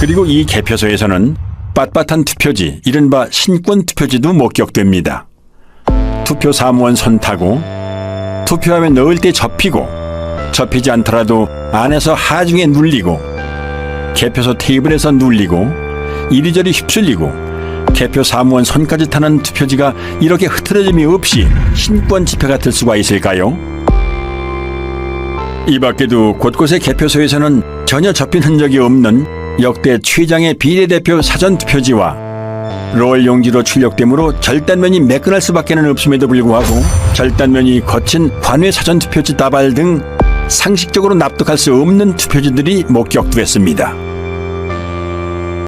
그리고 이 개표소에서는 빳빳한 투표지, 이른바 신권 투표지도 목격됩니다. 투표 사무원 손 타고 투표함에 넣을 때 접히고 접히지 않더라도 안에서 하중에 눌리고 개표소 테이블에서 눌리고 이리저리 휩쓸리고 개표 사무원 손까지 타는 투표지가 이렇게 흐트러짐이 없이 신권 지폐가 될 수가 있을까요? 이 밖에도 곳곳의 개표소에서는 전혀 접힌 흔적이 없는 역대 최장의 비례대표 사전투표지와 롤 용지로 출력되므로 절단면이 매끈할 수밖에 는 없음에도 불구하고 절단면이 거친 관외 사전투표지 다발 등 상식적으로 납득할 수 없는 투표지들이 목격됐습니다.